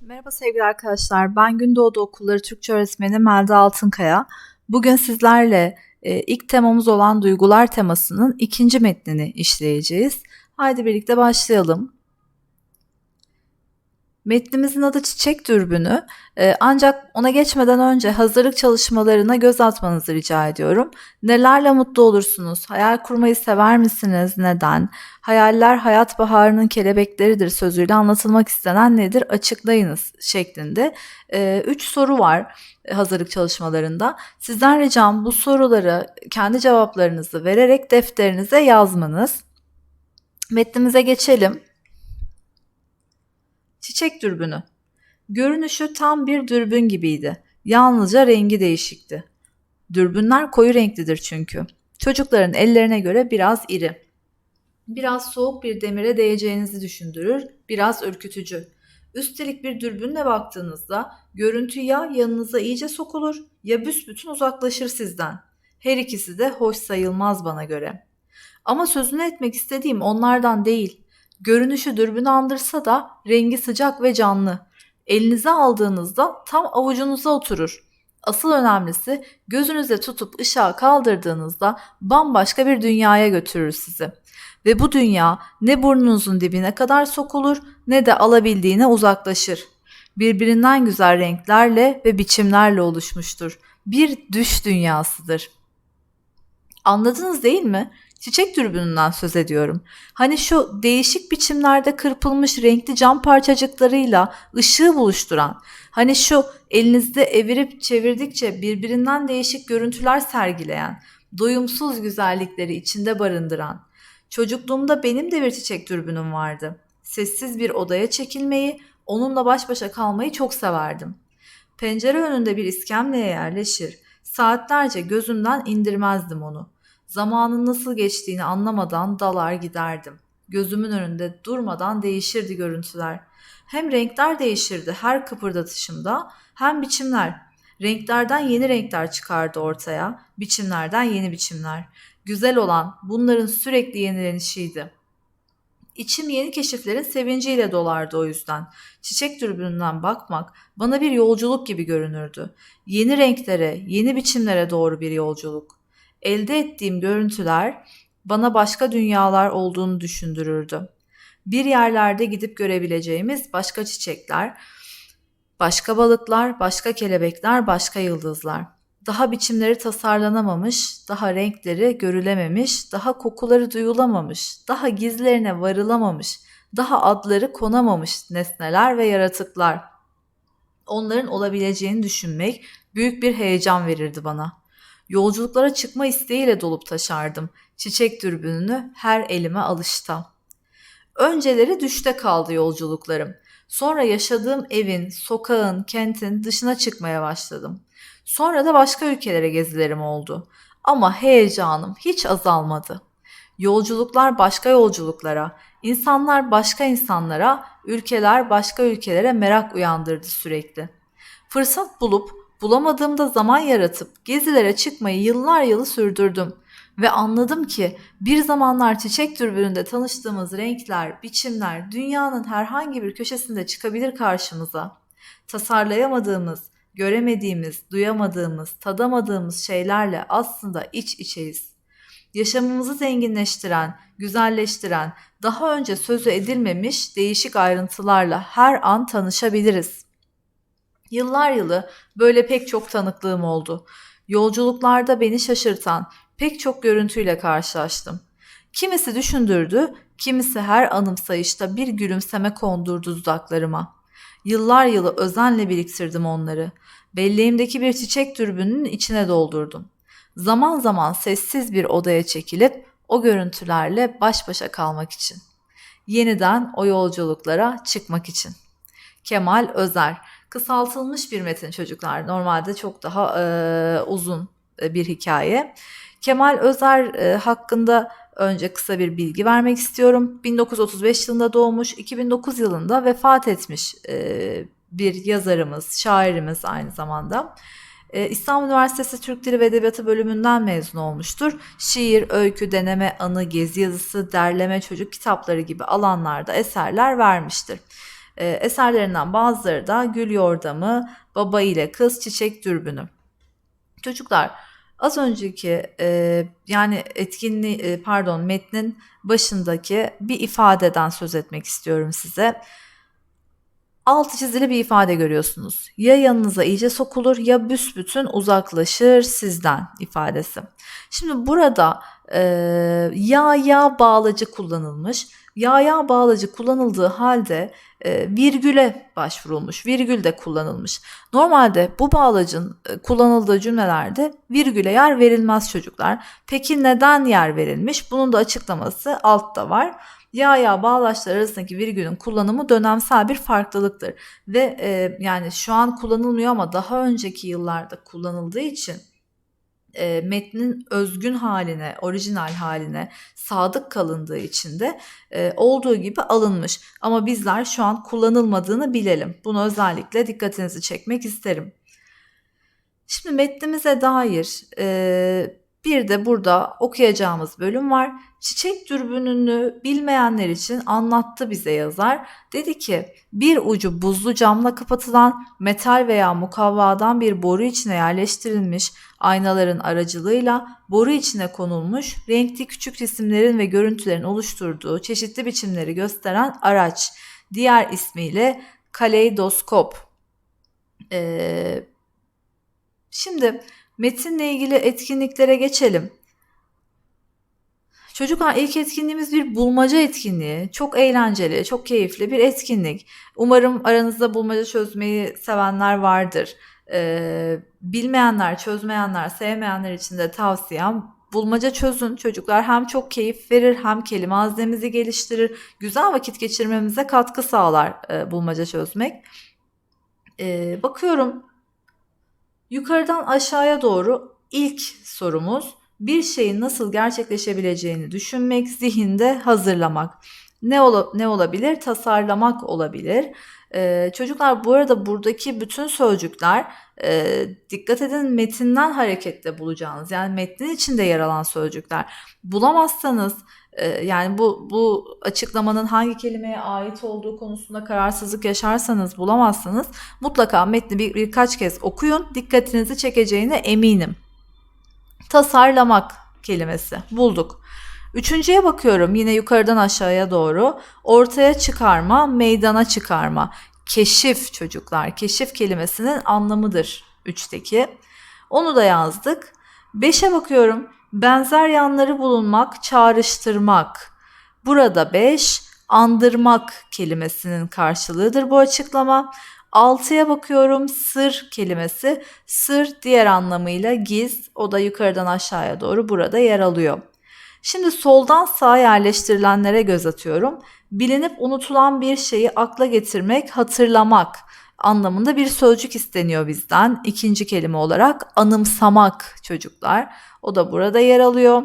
Merhaba sevgili arkadaşlar. Ben Gündoğdu Okulları Türkçe öğretmeni Melda Altınkaya. Bugün sizlerle e, ilk temamız olan duygular temasının ikinci metnini işleyeceğiz. Haydi birlikte başlayalım. Metnimizin adı Çiçek Dürbünü. Ee, ancak ona geçmeden önce hazırlık çalışmalarına göz atmanızı rica ediyorum. Nelerle mutlu olursunuz? Hayal kurmayı sever misiniz? Neden? Hayaller hayat baharının kelebekleridir sözüyle anlatılmak istenen nedir? Açıklayınız şeklinde. Ee, üç soru var hazırlık çalışmalarında. Sizden ricam bu soruları kendi cevaplarınızı vererek defterinize yazmanız. Metnimize geçelim. Çiçek dürbünü. Görünüşü tam bir dürbün gibiydi. Yalnızca rengi değişikti. Dürbünler koyu renklidir çünkü. Çocukların ellerine göre biraz iri. Biraz soğuk bir demire değeceğinizi düşündürür, biraz ürkütücü. Üstelik bir dürbünle baktığınızda görüntü ya yanınıza iyice sokulur ya büsbütün uzaklaşır sizden. Her ikisi de hoş sayılmaz bana göre. Ama sözünü etmek istediğim onlardan değil. Görünüşü dürbünü andırsa da rengi sıcak ve canlı. Elinize aldığınızda tam avucunuza oturur. Asıl önemlisi gözünüze tutup ışığa kaldırdığınızda bambaşka bir dünyaya götürür sizi. Ve bu dünya ne burnunuzun dibine kadar sokulur ne de alabildiğine uzaklaşır. Birbirinden güzel renklerle ve biçimlerle oluşmuştur. Bir düş dünyasıdır. Anladınız değil mi? Çiçek dürbününden söz ediyorum. Hani şu değişik biçimlerde kırpılmış renkli cam parçacıklarıyla ışığı buluşturan, hani şu elinizde evirip çevirdikçe birbirinden değişik görüntüler sergileyen, doyumsuz güzellikleri içinde barındıran. Çocukluğumda benim de bir çiçek dürbünüm vardı. Sessiz bir odaya çekilmeyi, onunla baş başa kalmayı çok severdim. Pencere önünde bir iskemleye yerleşir, saatlerce gözümden indirmezdim onu.'' Zamanın nasıl geçtiğini anlamadan dalar giderdim. Gözümün önünde durmadan değişirdi görüntüler. Hem renkler değişirdi her kıpırdatışımda hem biçimler. Renklerden yeni renkler çıkardı ortaya, biçimlerden yeni biçimler. Güzel olan bunların sürekli yenilenişiydi. İçim yeni keşiflerin sevinciyle dolardı o yüzden. Çiçek dürbününden bakmak bana bir yolculuk gibi görünürdü. Yeni renklere, yeni biçimlere doğru bir yolculuk elde ettiğim görüntüler bana başka dünyalar olduğunu düşündürürdü. Bir yerlerde gidip görebileceğimiz başka çiçekler, başka balıklar, başka kelebekler, başka yıldızlar. Daha biçimleri tasarlanamamış, daha renkleri görülememiş, daha kokuları duyulamamış, daha gizlerine varılamamış, daha adları konamamış nesneler ve yaratıklar. Onların olabileceğini düşünmek büyük bir heyecan verirdi bana. Yolculuklara çıkma isteğiyle dolup taşardım. Çiçek dürbününü her elime alışta. Önceleri düşte kaldı yolculuklarım. Sonra yaşadığım evin, sokağın, kentin dışına çıkmaya başladım. Sonra da başka ülkelere gezilerim oldu. Ama heyecanım hiç azalmadı. Yolculuklar başka yolculuklara, insanlar başka insanlara, ülkeler başka ülkelere merak uyandırdı sürekli. Fırsat bulup Bulamadığımda zaman yaratıp gezilere çıkmayı yıllar yılı sürdürdüm ve anladım ki bir zamanlar çiçek türbününde tanıştığımız renkler, biçimler dünyanın herhangi bir köşesinde çıkabilir karşımıza. Tasarlayamadığımız, göremediğimiz, duyamadığımız, tadamadığımız şeylerle aslında iç içeyiz. Yaşamımızı zenginleştiren, güzelleştiren, daha önce sözü edilmemiş değişik ayrıntılarla her an tanışabiliriz. Yıllar yılı böyle pek çok tanıklığım oldu. Yolculuklarda beni şaşırtan pek çok görüntüyle karşılaştım. Kimisi düşündürdü, kimisi her anımsayışta bir gülümseme kondurdu dudaklarıma. Yıllar yılı özenle biriktirdim onları. Belleğimdeki bir çiçek dürbünün içine doldurdum. Zaman zaman sessiz bir odaya çekilip o görüntülerle baş başa kalmak için. Yeniden o yolculuklara çıkmak için. Kemal Özer kısaltılmış bir metin çocuklar. Normalde çok daha e, uzun e, bir hikaye. Kemal Özer e, hakkında önce kısa bir bilgi vermek istiyorum. 1935 yılında doğmuş, 2009 yılında vefat etmiş e, bir yazarımız, şairimiz aynı zamanda. E, İstanbul Üniversitesi Türk Dili ve Edebiyatı bölümünden mezun olmuştur. Şiir, öykü, deneme, anı, gezi yazısı, derleme, çocuk kitapları gibi alanlarda eserler vermiştir. E, eserlerinden bazıları da Gül Yordamı, Baba ile Kız, Çiçek Dürbünü. Çocuklar az önceki e, yani etkinliği e, pardon metnin başındaki bir ifadeden söz etmek istiyorum size. Altı çizili bir ifade görüyorsunuz. Ya yanınıza iyice sokulur ya büsbütün uzaklaşır sizden ifadesi. Şimdi burada e, ya ya bağlacı kullanılmış. Ya ya bağlacı kullanıldığı halde e, virgüle başvurulmuş. Virgül de kullanılmış. Normalde bu bağlacın e, kullanıldığı cümlelerde virgüle yer verilmez çocuklar. Peki neden yer verilmiş? Bunun da açıklaması altta var. Ya ya bağlaçlar arasındaki virgülün kullanımı dönemsel bir farklılıktır ve e, yani şu an kullanılmıyor ama daha önceki yıllarda kullanıldığı için e, metnin özgün haline, orijinal haline sadık kalındığı için de e, olduğu gibi alınmış. Ama bizler şu an kullanılmadığını bilelim. Bunu özellikle dikkatinizi çekmek isterim. Şimdi metnimize dair e, bir de burada okuyacağımız bölüm var. Çiçek dürbününü bilmeyenler için anlattı bize yazar. Dedi ki bir ucu buzlu camla kapatılan metal veya mukavvadan bir boru içine yerleştirilmiş aynaların aracılığıyla boru içine konulmuş renkli küçük resimlerin ve görüntülerin oluşturduğu çeşitli biçimleri gösteren araç. Diğer ismiyle kaleidoskop. Ee, şimdi metinle ilgili etkinliklere geçelim. Çocuklar ilk etkinliğimiz bir bulmaca etkinliği. Çok eğlenceli, çok keyifli bir etkinlik. Umarım aranızda bulmaca çözmeyi sevenler vardır. Ee, bilmeyenler, çözmeyenler, sevmeyenler için de tavsiyem bulmaca çözün çocuklar hem çok keyif verir hem kelime haznemizi geliştirir. Güzel vakit geçirmemize katkı sağlar e, bulmaca çözmek. Ee, bakıyorum yukarıdan aşağıya doğru ilk sorumuz bir şeyin nasıl gerçekleşebileceğini düşünmek, zihinde hazırlamak. Ne, ola, ne olabilir? Tasarlamak olabilir. Ee, çocuklar bu arada buradaki bütün sözcükler e, dikkat edin metinden hareketle bulacağınız yani metnin içinde yer alan sözcükler. Bulamazsanız yani bu, bu açıklamanın hangi kelimeye ait olduğu konusunda kararsızlık yaşarsanız bulamazsanız mutlaka metni bir, birkaç kez okuyun dikkatinizi çekeceğine eminim tasarlamak kelimesi bulduk. Üçüncüye bakıyorum yine yukarıdan aşağıya doğru. Ortaya çıkarma, meydana çıkarma. Keşif çocuklar. Keşif kelimesinin anlamıdır üçteki. Onu da yazdık. Beşe bakıyorum. Benzer yanları bulunmak, çağrıştırmak. Burada beş, andırmak kelimesinin karşılığıdır bu açıklama. Altıya bakıyorum sır kelimesi. Sır diğer anlamıyla giz. O da yukarıdan aşağıya doğru burada yer alıyor. Şimdi soldan sağa yerleştirilenlere göz atıyorum. Bilinip unutulan bir şeyi akla getirmek, hatırlamak anlamında bir sözcük isteniyor bizden. İkinci kelime olarak anımsamak çocuklar. O da burada yer alıyor.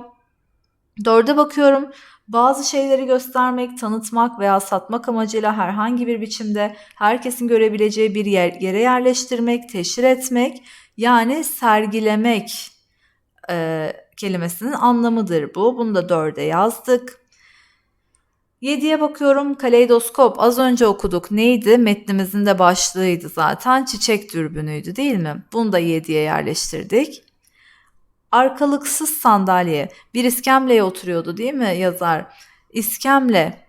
Dörde bakıyorum. Bazı şeyleri göstermek, tanıtmak veya satmak amacıyla herhangi bir biçimde herkesin görebileceği bir yer, yere yerleştirmek, teşhir etmek yani sergilemek e, kelimesinin anlamıdır bu. Bunu da dörde yazdık. Yediye bakıyorum kaleidoskop az önce okuduk neydi metnimizin de başlığıydı zaten çiçek dürbünüydü değil mi? Bunu da yediye yerleştirdik arkalıksız sandalye bir iskemleye oturuyordu değil mi yazar? İskemle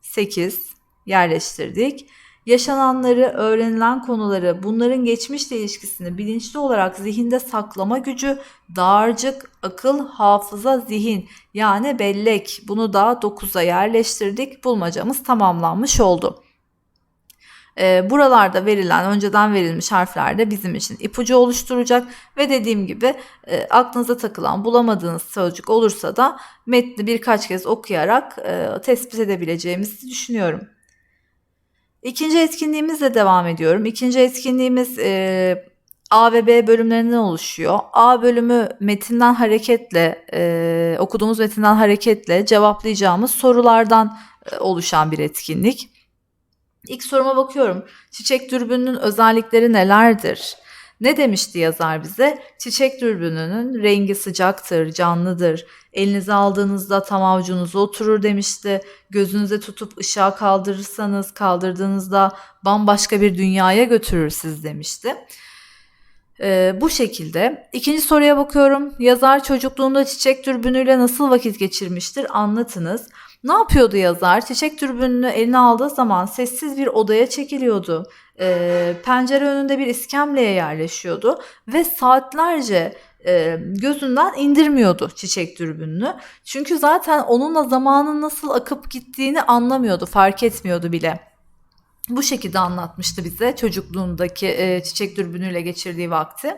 8 yerleştirdik. Yaşananları, öğrenilen konuları, bunların geçmişle ilişkisini bilinçli olarak zihinde saklama gücü, dağarcık, akıl, hafıza, zihin yani bellek. Bunu da 9'a yerleştirdik. Bulmacamız tamamlanmış oldu. E, buralarda verilen önceden verilmiş harfler de bizim için ipucu oluşturacak ve dediğim gibi e, aklınıza takılan bulamadığınız sözcük olursa da metni birkaç kez okuyarak e, tespit edebileceğimizi düşünüyorum. İkinci etkinliğimizle devam ediyorum. İkinci etkinliğimiz e, A ve B bölümlerinden oluşuyor. A bölümü metinden hareketle, e, okuduğumuz metinden hareketle cevaplayacağımız sorulardan e, oluşan bir etkinlik. İlk soruma bakıyorum. Çiçek dürbününün özellikleri nelerdir? Ne demişti yazar bize? Çiçek dürbününün rengi sıcaktır, canlıdır. Elinize aldığınızda tam avucunuza oturur demişti. Gözünüze tutup ışığa kaldırırsanız kaldırdığınızda bambaşka bir dünyaya götürür siz demişti. Ee, bu şekilde. İkinci soruya bakıyorum. Yazar çocukluğunda çiçek dürbünüyle nasıl vakit geçirmiştir? Anlatınız. Ne yapıyordu yazar? Çiçek dürbününü eline aldığı zaman sessiz bir odaya çekiliyordu. Ee, pencere önünde bir iskemleye yerleşiyordu ve saatlerce e, gözünden indirmiyordu çiçek dürbününü. Çünkü zaten onunla zamanın nasıl akıp gittiğini anlamıyordu, fark etmiyordu bile. Bu şekilde anlatmıştı bize çocukluğundaki e, çiçek dürbünüyle geçirdiği vakti.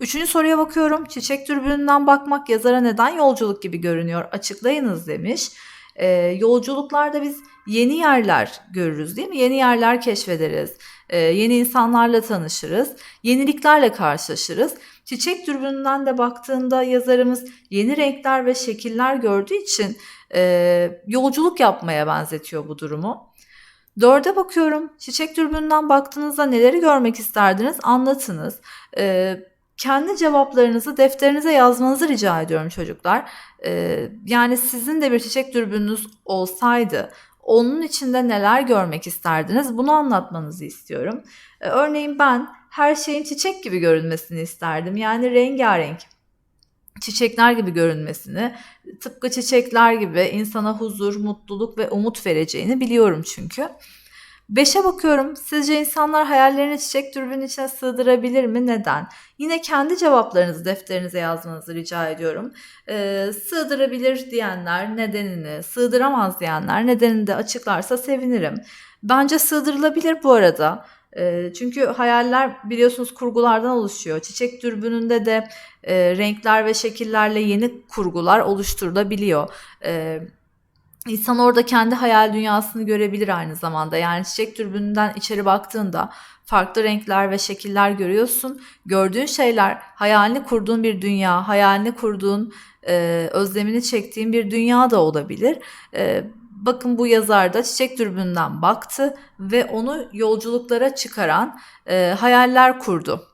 Üçüncü soruya bakıyorum. Çiçek dürbününden bakmak yazara neden yolculuk gibi görünüyor? Açıklayınız demiş. E, yolculuklarda biz yeni yerler görürüz değil mi? Yeni yerler keşfederiz. E, yeni insanlarla tanışırız. Yeniliklerle karşılaşırız. Çiçek dürbününden de baktığında yazarımız yeni renkler ve şekiller gördüğü için e, yolculuk yapmaya benzetiyor bu durumu. Dörde bakıyorum. Çiçek dürbününden baktığınızda neleri görmek isterdiniz? Anlatınız. Ee, kendi cevaplarınızı defterinize yazmanızı rica ediyorum çocuklar. Ee, yani sizin de bir çiçek dürbününüz olsaydı onun içinde neler görmek isterdiniz? Bunu anlatmanızı istiyorum. Ee, örneğin ben her şeyin çiçek gibi görünmesini isterdim. Yani rengarenk çiçekler gibi görünmesini, tıpkı çiçekler gibi insana huzur, mutluluk ve umut vereceğini biliyorum çünkü. Beşe bakıyorum. Sizce insanlar hayallerini çiçek dürbünün içine sığdırabilir mi? Neden? Yine kendi cevaplarınızı defterinize yazmanızı rica ediyorum. Ee, sığdırabilir diyenler nedenini, sığdıramaz diyenler nedenini de açıklarsa sevinirim. Bence sığdırılabilir bu arada. E, çünkü hayaller biliyorsunuz kurgulardan oluşuyor. Çiçek dürbününde de e, renkler ve şekillerle yeni kurgular oluşturulabiliyor. E, İnsan orada kendi hayal dünyasını görebilir aynı zamanda. Yani çiçek dürbününden içeri baktığında farklı renkler ve şekiller görüyorsun. Gördüğün şeyler hayalini kurduğun bir dünya, hayalini kurduğun, e, özlemini çektiğin bir dünya da olabilir. E, bakın bu yazar da çiçek dürbününden baktı ve onu yolculuklara çıkaran e, hayaller kurdu.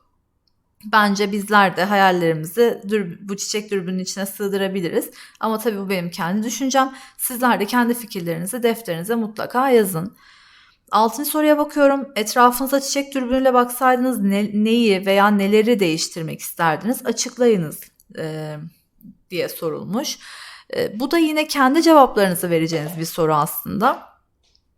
Bence bizler de hayallerimizi bu çiçek dürbünün içine sığdırabiliriz. Ama tabii bu benim kendi düşüncem. Sizler de kendi fikirlerinizi defterinize mutlaka yazın. Altıncı soruya bakıyorum. Etrafınıza çiçek dürbünüyle baksaydınız ne, neyi veya neleri değiştirmek isterdiniz? Açıklayınız e, diye sorulmuş. E, bu da yine kendi cevaplarınızı vereceğiniz bir soru aslında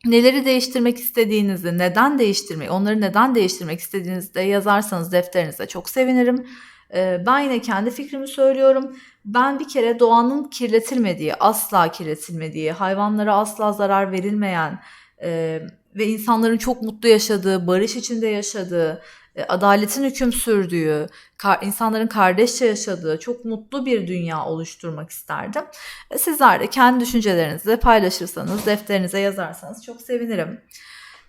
neleri değiştirmek istediğinizi, neden değiştirmek, onları neden değiştirmek istediğinizi de yazarsanız defterinize çok sevinirim. Ee, ben yine kendi fikrimi söylüyorum. Ben bir kere doğanın kirletilmediği, asla kirletilmediği, hayvanlara asla zarar verilmeyen ve insanların çok mutlu yaşadığı, barış içinde yaşadığı, adaletin hüküm sürdüğü, insanların kardeşçe yaşadığı çok mutlu bir dünya oluşturmak isterdim. E, sizler de kendi düşüncelerinizi paylaşırsanız, defterinize yazarsanız çok sevinirim.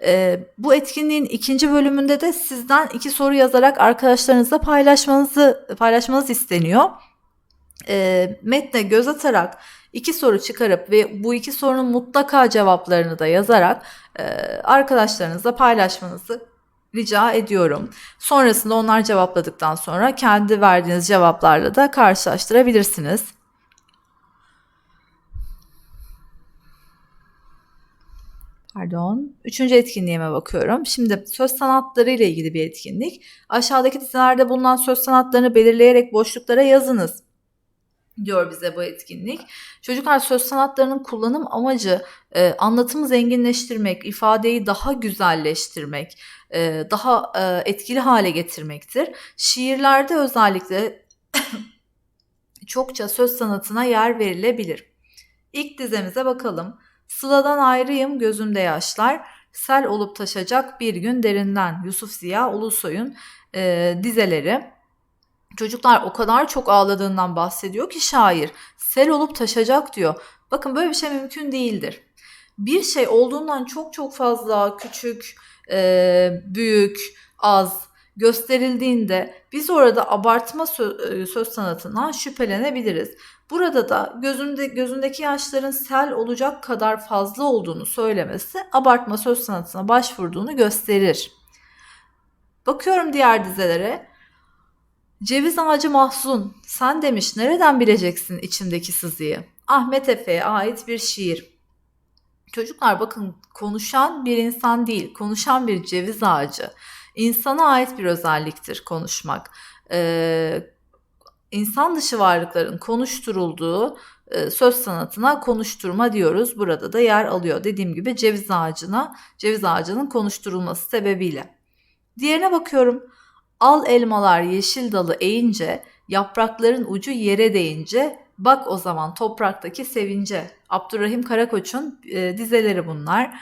E, bu etkinliğin ikinci bölümünde de sizden iki soru yazarak arkadaşlarınızla paylaşmanızı paylaşmanız isteniyor. metne göz atarak iki soru çıkarıp ve bu iki sorunun mutlaka cevaplarını da yazarak arkadaşlarınızla paylaşmanızı rica ediyorum. Sonrasında onlar cevapladıktan sonra kendi verdiğiniz cevaplarla da karşılaştırabilirsiniz. Pardon. Üçüncü etkinliğime bakıyorum. Şimdi söz sanatları ile ilgili bir etkinlik. Aşağıdaki dizilerde bulunan söz sanatlarını belirleyerek boşluklara yazınız diyor bize bu etkinlik. Çocuklar söz sanatlarının kullanım amacı e, anlatımı zenginleştirmek, ifadeyi daha güzelleştirmek, e, daha e, etkili hale getirmektir. Şiirlerde özellikle çokça söz sanatına yer verilebilir. İlk dizemize bakalım. Sıla'dan ayrıyım gözümde yaşlar, sel olup taşacak bir gün derinden Yusuf Ziya Ulusoy'un e, dizeleri. Çocuklar o kadar çok ağladığından bahsediyor ki şair. Sel olup taşacak diyor. Bakın böyle bir şey mümkün değildir. Bir şey olduğundan çok çok fazla küçük, e, büyük, az gösterildiğinde biz orada abartma söz, e, söz sanatından şüphelenebiliriz. Burada da gözünde, gözündeki yaşların sel olacak kadar fazla olduğunu söylemesi abartma söz sanatına başvurduğunu gösterir. Bakıyorum diğer dizelere. Ceviz ağacı mahzun. Sen demiş nereden bileceksin içimdeki sızıyı? Ahmet Efe'ye ait bir şiir. Çocuklar bakın konuşan bir insan değil, konuşan bir ceviz ağacı. İnsana ait bir özelliktir konuşmak. Ee, insan dışı varlıkların konuşturulduğu e, söz sanatına konuşturma diyoruz. Burada da yer alıyor. Dediğim gibi ceviz ağacına, ceviz ağacının konuşturulması sebebiyle. Diğerine bakıyorum. Al elmalar yeşil dalı eğince, yaprakların ucu yere değince, bak o zaman topraktaki sevince. Abdurrahim Karakoç'un e, dizeleri bunlar.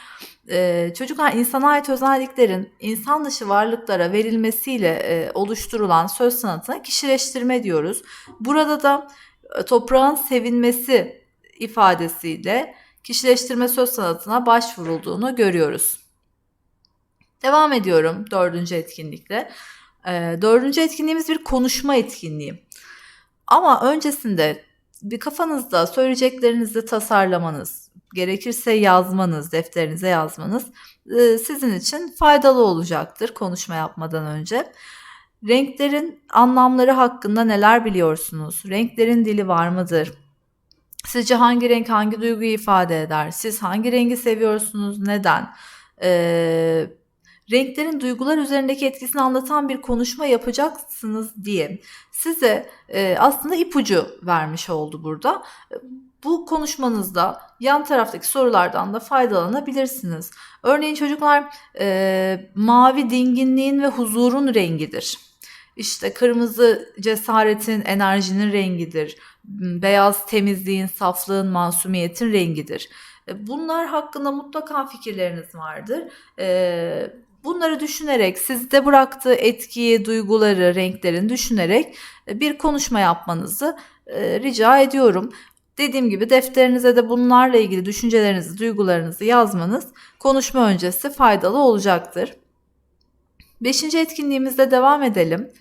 E, çocuklar insana ait özelliklerin insan dışı varlıklara verilmesiyle e, oluşturulan söz sanatına kişileştirme diyoruz. Burada da e, toprağın sevinmesi ifadesiyle kişileştirme söz sanatına başvurulduğunu görüyoruz. Devam ediyorum dördüncü etkinlikle. E, dördüncü etkinliğimiz bir konuşma etkinliği. Ama öncesinde bir kafanızda söyleyeceklerinizi tasarlamanız, gerekirse yazmanız, defterinize yazmanız e, sizin için faydalı olacaktır konuşma yapmadan önce. Renklerin anlamları hakkında neler biliyorsunuz? Renklerin dili var mıdır? Sizce hangi renk hangi duyguyu ifade eder? Siz hangi rengi seviyorsunuz? Neden? Ee, renklerin duygular üzerindeki etkisini anlatan bir konuşma yapacaksınız diye size e, aslında ipucu vermiş oldu burada. Bu konuşmanızda yan taraftaki sorulardan da faydalanabilirsiniz. Örneğin çocuklar e, mavi dinginliğin ve huzurun rengidir. İşte kırmızı cesaretin, enerjinin rengidir. Beyaz temizliğin, saflığın, masumiyetin rengidir. E, bunlar hakkında mutlaka fikirleriniz vardır. E, bunları düşünerek, sizde bıraktığı etkiyi, duyguları, renklerini düşünerek e, bir konuşma yapmanızı rica ediyorum. Dediğim gibi defterinize de bunlarla ilgili düşüncelerinizi, duygularınızı yazmanız konuşma öncesi faydalı olacaktır. Beşinci etkinliğimizde devam edelim.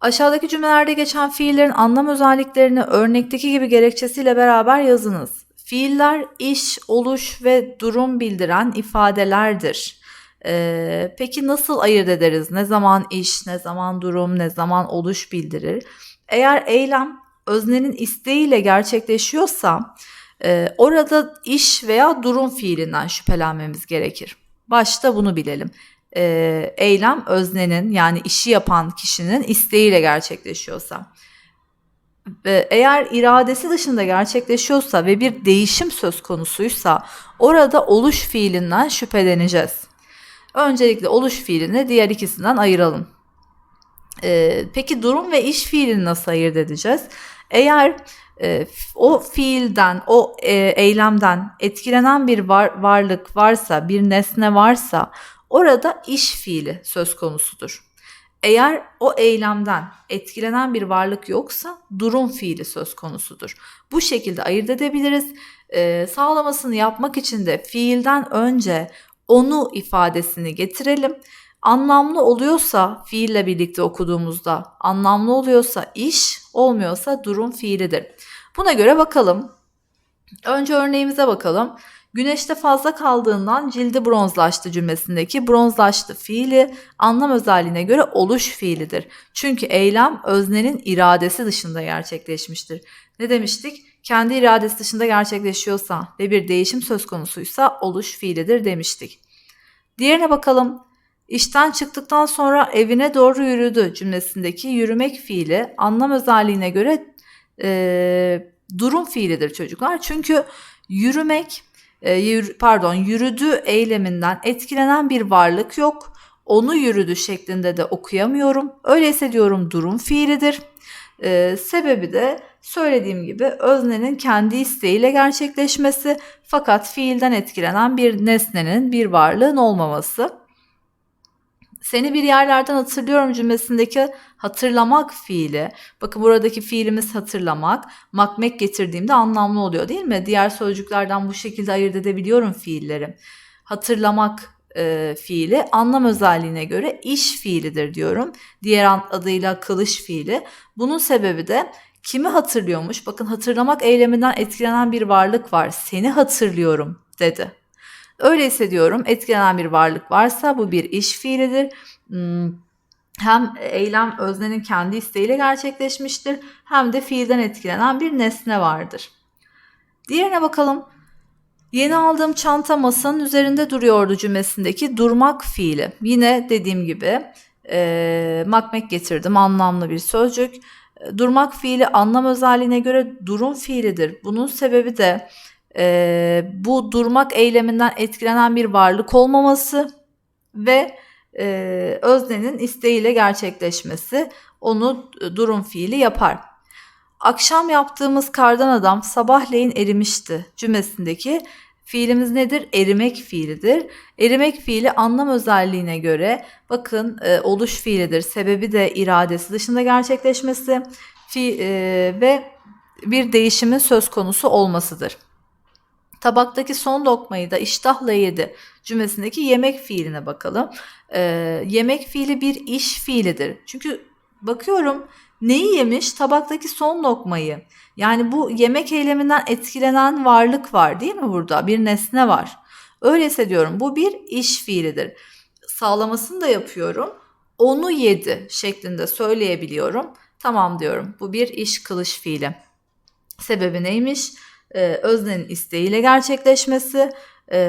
Aşağıdaki cümlelerde geçen fiillerin anlam özelliklerini örnekteki gibi gerekçesiyle beraber yazınız. Fiiller iş, oluş ve durum bildiren ifadelerdir. Ee, peki nasıl ayırt ederiz? Ne zaman iş, ne zaman durum, ne zaman oluş bildirir? Eğer eylem öznenin isteğiyle gerçekleşiyorsa e, orada iş veya durum fiilinden şüphelenmemiz gerekir. Başta bunu bilelim e, eylem öznenin yani işi yapan kişinin isteğiyle gerçekleşiyorsa eğer iradesi dışında gerçekleşiyorsa ve bir değişim söz konusuysa orada oluş fiilinden şüpheleneceğiz. Öncelikle oluş fiilini diğer ikisinden ayıralım. Ee, peki durum ve iş fiilini nasıl ayırt edeceğiz? Eğer e, o fiilden, o e, eylemden etkilenen bir var, varlık varsa, bir nesne varsa Orada iş fiili söz konusudur. Eğer o eylemden etkilenen bir varlık yoksa durum fiili söz konusudur. Bu şekilde ayırt edebiliriz. Ee, sağlamasını yapmak için de fiilden önce onu ifadesini getirelim. Anlamlı oluyorsa fiille birlikte okuduğumuzda anlamlı oluyorsa iş, olmuyorsa durum fiilidir. Buna göre bakalım. Önce örneğimize bakalım. Güneşte fazla kaldığından cildi bronzlaştı cümlesindeki bronzlaştı fiili anlam özelliğine göre oluş fiilidir. Çünkü eylem öznenin iradesi dışında gerçekleşmiştir. Ne demiştik? Kendi iradesi dışında gerçekleşiyorsa ve bir değişim söz konusuysa oluş fiilidir demiştik. Diğerine bakalım. İşten çıktıktan sonra evine doğru yürüdü cümlesindeki yürümek fiili anlam özelliğine göre e, durum fiilidir çocuklar. Çünkü yürümek e, pardon yürüdü eyleminden etkilenen bir varlık yok. Onu yürüdü şeklinde de okuyamıyorum. Öyleyse diyorum durum fiilidir. Ee, sebebi de söylediğim gibi öznenin kendi isteğiyle gerçekleşmesi fakat fiilden etkilenen bir nesnenin bir varlığın olmaması. Seni bir yerlerden hatırlıyorum cümlesindeki hatırlamak fiili. Bakın buradaki fiilimiz hatırlamak. Makmek getirdiğimde anlamlı oluyor değil mi? Diğer sözcüklerden bu şekilde ayırt edebiliyorum fiilleri. Hatırlamak e, fiili anlam özelliğine göre iş fiilidir diyorum. Diğer adıyla kılış fiili. Bunun sebebi de kimi hatırlıyormuş? Bakın hatırlamak eyleminden etkilenen bir varlık var. Seni hatırlıyorum dedi. Öyleyse diyorum etkilenen bir varlık varsa bu bir iş fiilidir. Hmm, hem eylem öznenin kendi isteğiyle gerçekleşmiştir hem de fiilden etkilenen bir nesne vardır. Diğerine bakalım. Yeni aldığım çanta masanın üzerinde duruyordu cümlesindeki durmak fiili. Yine dediğim gibi e, makmek getirdim anlamlı bir sözcük. Durmak fiili anlam özelliğine göre durum fiilidir. Bunun sebebi de e, bu durmak eyleminden etkilenen bir varlık olmaması ve e, öznenin isteğiyle gerçekleşmesi onu durum fiili yapar. Akşam yaptığımız kardan adam sabahleyin erimişti cümlesindeki fiilimiz nedir? Erimek fiilidir. Erimek fiili anlam özelliğine göre bakın e, oluş fiilidir. Sebebi de iradesi dışında gerçekleşmesi fi, e, ve bir değişimin söz konusu olmasıdır. Tabaktaki son lokmayı da iştahla yedi cümlesindeki yemek fiiline bakalım. E, yemek fiili bir iş fiilidir. Çünkü bakıyorum neyi yemiş? Tabaktaki son lokmayı. Yani bu yemek eyleminden etkilenen varlık var değil mi burada? Bir nesne var. Öyleyse diyorum bu bir iş fiilidir. Sağlamasını da yapıyorum. Onu yedi şeklinde söyleyebiliyorum. Tamam diyorum. Bu bir iş kılış fiili. Sebebi neymiş? Ee, öznenin isteğiyle gerçekleşmesi e,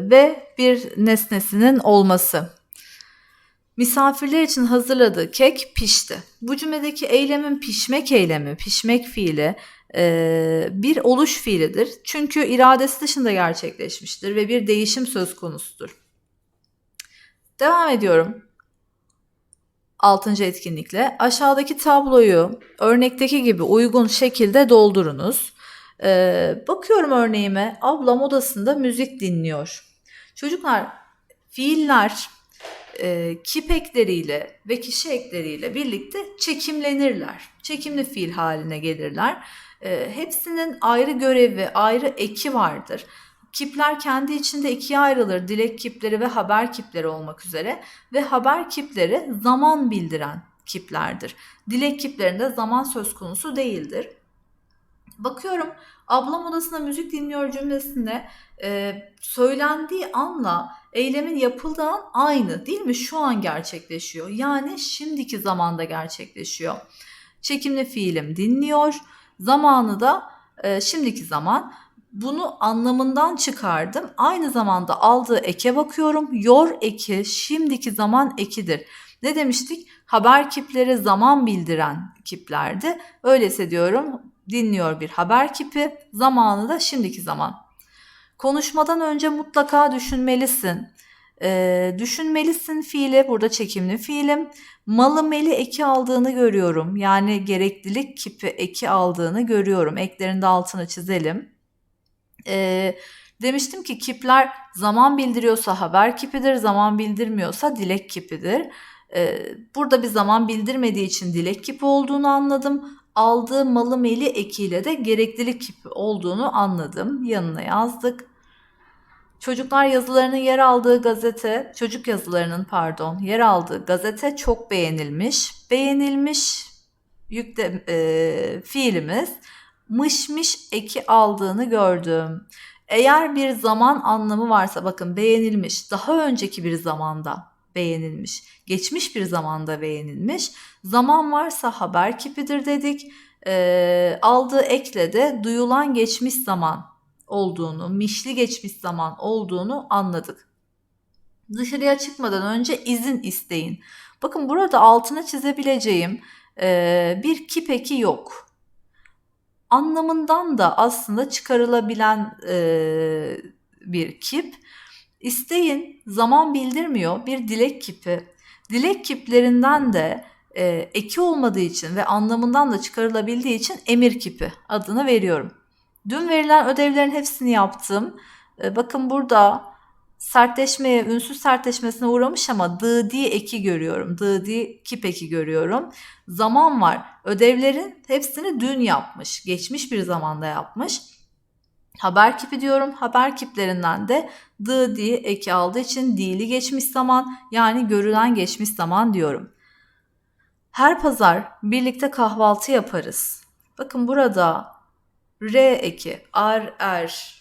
ve bir nesnesinin olması. Misafirler için hazırladığı kek pişti. Bu cümledeki eylemin pişmek eylemi, pişmek fiili e, bir oluş fiilidir. Çünkü iradesi dışında gerçekleşmiştir ve bir değişim söz konusudur. Devam ediyorum. Altıncı etkinlikle aşağıdaki tabloyu örnekteki gibi uygun şekilde doldurunuz. Ee, bakıyorum örneğime ablam odasında müzik dinliyor. Çocuklar fiiller e, kip ekleriyle ve kişi ekleriyle birlikte çekimlenirler. Çekimli fiil haline gelirler. E, hepsinin ayrı görevi, ayrı eki vardır. Kipler kendi içinde ikiye ayrılır. Dilek kipleri ve haber kipleri olmak üzere. Ve haber kipleri zaman bildiren kiplerdir. Dilek kiplerinde zaman söz konusu değildir. Bakıyorum ablam odasında müzik dinliyor cümlesinde e, söylendiği anla eylemin yapıldığı an aynı değil mi? Şu an gerçekleşiyor. Yani şimdiki zamanda gerçekleşiyor. Çekimli fiilim dinliyor. Zamanı da e, şimdiki zaman. Bunu anlamından çıkardım. Aynı zamanda aldığı eke bakıyorum. Yor eki şimdiki zaman ekidir. Ne demiştik? Haber kipleri zaman bildiren kiplerdi. Öyleyse diyorum dinliyor bir haber kipi. Zamanı da şimdiki zaman. Konuşmadan önce mutlaka düşünmelisin. Ee, düşünmelisin fiili burada çekimli fiilim. Malı meli eki aldığını görüyorum. Yani gereklilik kipi eki aldığını görüyorum. Eklerin de altını çizelim. Ee, demiştim ki kipler zaman bildiriyorsa haber kipidir, zaman bildirmiyorsa dilek kipidir. Ee, burada bir zaman bildirmediği için dilek kipi olduğunu anladım. Aldığı malı meli ekiyle de gereklilik kipi olduğunu anladım. Yanına yazdık. Çocuklar yazılarının yer aldığı gazete, çocuk yazılarının pardon, yer aldığı gazete çok beğenilmiş. Beğenilmiş yükle, e, fiilimiz mışmış eki aldığını gördüm. Eğer bir zaman anlamı varsa bakın beğenilmiş daha önceki bir zamanda beğenilmiş, geçmiş bir zamanda beğenilmiş. Zaman varsa haber kipidir dedik. E, aldığı ekle de duyulan geçmiş zaman olduğunu, mişli geçmiş zaman olduğunu anladık. Dışarıya çıkmadan önce izin isteyin. Bakın burada altına çizebileceğim e, bir kipeki yok. Anlamından da aslında çıkarılabilen e, bir kip. İsteyin zaman bildirmiyor bir dilek kipi. Dilek kiplerinden de e, eki olmadığı için ve anlamından da çıkarılabildiği için emir kipi adını veriyorum. Dün verilen ödevlerin hepsini yaptım. E, bakın burada sertleşmeye, ünsüz sertleşmesine uğramış ama dı di eki görüyorum. Dı di kip eki görüyorum. Zaman var. Ödevlerin hepsini dün yapmış. Geçmiş bir zamanda yapmış. Haber kipi diyorum. Haber kiplerinden de dı di eki aldığı için dili geçmiş zaman yani görülen geçmiş zaman diyorum. Her pazar birlikte kahvaltı yaparız. Bakın burada R eki, R, R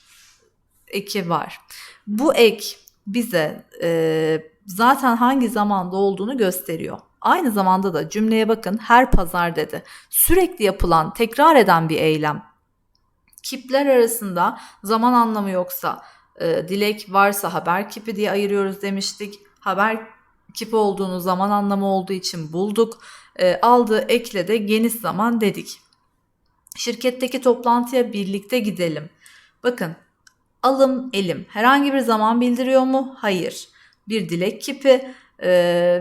eki var. Bu ek bize e, zaten hangi zamanda olduğunu gösteriyor. Aynı zamanda da cümleye bakın her pazar dedi. Sürekli yapılan, tekrar eden bir eylem. Kipler arasında zaman anlamı yoksa, e, dilek varsa haber kipi diye ayırıyoruz demiştik. Haber kipi olduğunu zaman anlamı olduğu için bulduk. E, aldığı ekle de geniş zaman dedik. Şirketteki toplantıya birlikte gidelim. Bakın alım elim herhangi bir zaman bildiriyor mu? Hayır. Bir dilek kipi e,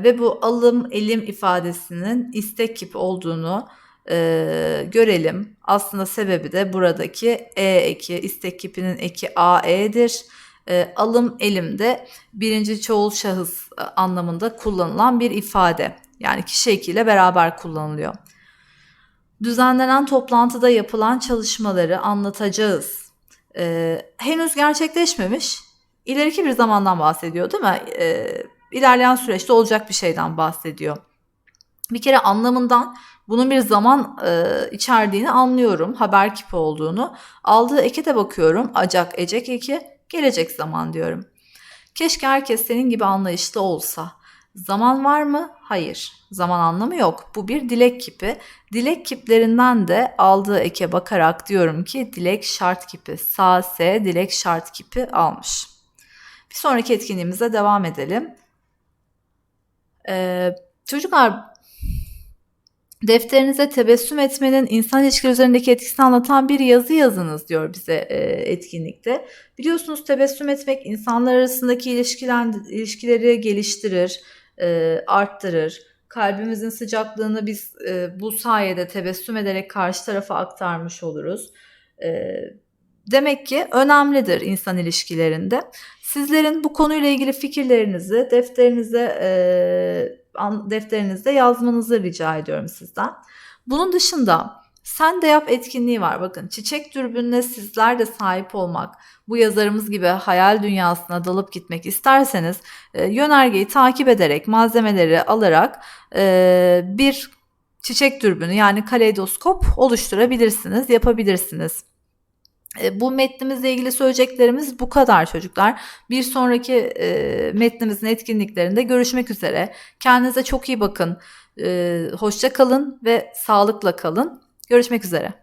ve bu alım elim ifadesinin istek kipi olduğunu e, görelim. Aslında sebebi de buradaki e eki, istek kipinin eki ae'dir. E, alım elimde birinci çoğul şahıs e, anlamında kullanılan bir ifade. Yani kişi ekiyle beraber kullanılıyor. Düzenlenen toplantıda yapılan çalışmaları anlatacağız. Ee, henüz gerçekleşmemiş. İleriki bir zamandan bahsediyor değil mi? Ee, ilerleyen süreçte olacak bir şeyden bahsediyor. Bir kere anlamından bunun bir zaman e, içerdiğini anlıyorum. Haber kipi olduğunu. Aldığı eke de bakıyorum. Acak, ecek eki, gelecek zaman diyorum. Keşke herkes senin gibi anlayışlı olsa. Zaman var mı? Hayır. Zaman anlamı yok. Bu bir dilek kipi. Dilek kiplerinden de aldığı eke bakarak diyorum ki dilek şart kipi. Sağ S dilek şart kipi almış. Bir sonraki etkinliğimize devam edelim. Ee, çocuklar defterinize tebessüm etmenin insan ilişkileri üzerindeki etkisini anlatan bir yazı yazınız diyor bize e, etkinlikte. Biliyorsunuz tebessüm etmek insanlar arasındaki ilişkileri geliştirir, e, arttırır. Kalbimizin sıcaklığını biz e, bu sayede tebessüm ederek karşı tarafa aktarmış oluruz. Demek ki önemlidir insan ilişkilerinde. Sizlerin bu konuyla ilgili fikirlerinizi defterinize defterinizde yazmanızı rica ediyorum sizden. Bunun dışında sen de yap etkinliği var. Bakın çiçek dürbününe sizler de sahip olmak, bu yazarımız gibi hayal dünyasına dalıp gitmek isterseniz e, yönergeyi takip ederek, malzemeleri alarak e, bir çiçek dürbünü yani kaleidoskop oluşturabilirsiniz, yapabilirsiniz. E, bu metnimizle ilgili söyleyeceklerimiz bu kadar çocuklar. Bir sonraki e, metnimizin etkinliklerinde görüşmek üzere. Kendinize çok iyi bakın. E, hoşça kalın ve sağlıkla kalın. Görüşmek üzere.